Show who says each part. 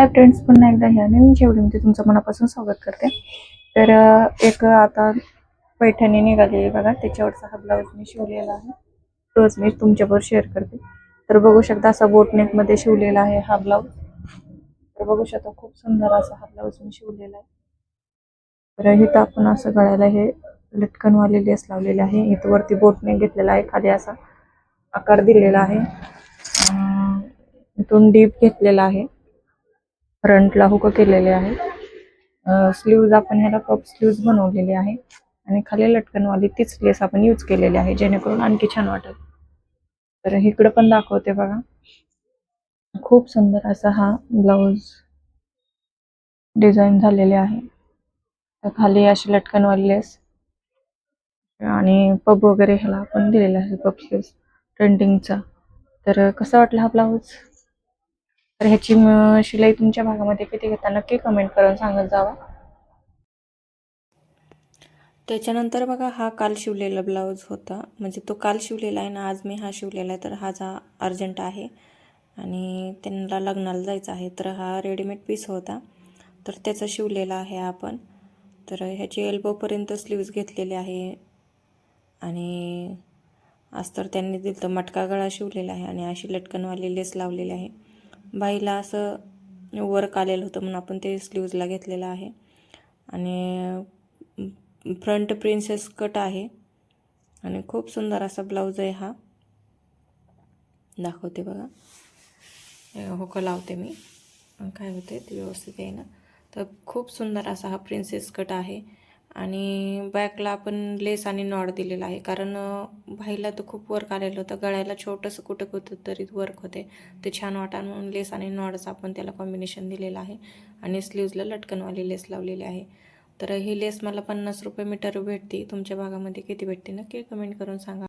Speaker 1: Hi friends पुन्हा एकदा ह्या नवीन शेवटीमध्ये तुमचं मनापासून स्वागत करते. तर एक आता पैठणी निघाली आहे बघा त्याच्यावरचा हा ब्लाऊज मी शिवलेला आहे. तोच मी तुमच्याबरोबर शेअर करते. तर बघू शकता असा बोटनेकमध्ये शिवलेला आहे हा ब्लाऊज तर बघू शकता खूप सुंदर असा हा ब्लाऊज मी शिवलेला आहे. तर इथं आपण असं गळ्याला हे लटकनवाले लेस लावलेले आहे. इथं वरती बोटनेक घेतलेला आहे खाली असा आकार दिलेला आहे. इथून डीप घेतलेला आहे. फ्रंटला हुक केलेले आहे. स्लीव्ज आपण ह्याला कप स्लीव्ज बनवलेले आहे. आणि खाली लटकनवाली तीच लेस आपण यूज केलेली आहे जेणेकरून आणखी छान वाटेल. तर इकडं पण दाखवते बघा. खूप सुंदर असा हा ब्लाऊज डिझाईन झालेले आहे. तर खाली अशी लटकनवाली लेस आणि पब वगैरे ह्याला आपण दिलेला आहे पब स्लीव्ज ट्रेंडिंगचा तर कसा वाटला हा ब्लाऊज तर ह्याची शिलाई तुमच्या भागामध्ये किती घेता नक्की कमेंट करून सांगत जावा.
Speaker 2: त्याच्यानंतर बघा हा काल शिवलेला ब्लाऊज होता. म्हणजे तो काल शिवलेला आहे ना आज मी हा शिवलेला आहे तर हा जा अर्जंट आहे. आणि त्यांना लग्नाला जायचं आहे तर हा रेडीमेड पीस होता. तर त्याचा शिवलेला आहे आपण. तर ह्याची एल्बोपर्यंत स्लीव्ज घेतलेले आहे. आणि आज तर त्यांनी दिलं तर मटका गळा शिवलेला आहे आणि अशी लटकनवाली लेस लावलेली आहे. बाईला असं वर्क आलेलं होतं म्हणून आपण ते स्लीव्जला घेतलेलं आहे. आणि फ्रंट प्रिन्सेस कट आहे. आणि खूप सुंदर असा ब्लाऊज आहे हा. दाखवते बघा. होक लावते मी. काय होते ते व्यवस्थित आहे ना तर खूप सुंदर असा हा प्रिन्सेस कट आहे. आणि बॅकला आपण लेस आणि नॉड दिलेला आहे. कारण भाईला तर खूप वर्क आलेलं होतं. गळ्याला छोटंसं कुठं कुठं तरी वर्क होते. ते छान वाटा म्हणून लेस आणि नॉडचं आपण त्याला कॉम्बिनेशन दिलेलं आहे. आणि स्लीव्जला लटकनवाली लेस लावलेली आहे. तर ही लेस मला पन्नास रुपये मीटर भेटते. तुमच्या भागामध्ये किती भेटते नक्की कमेंट करून सांगा.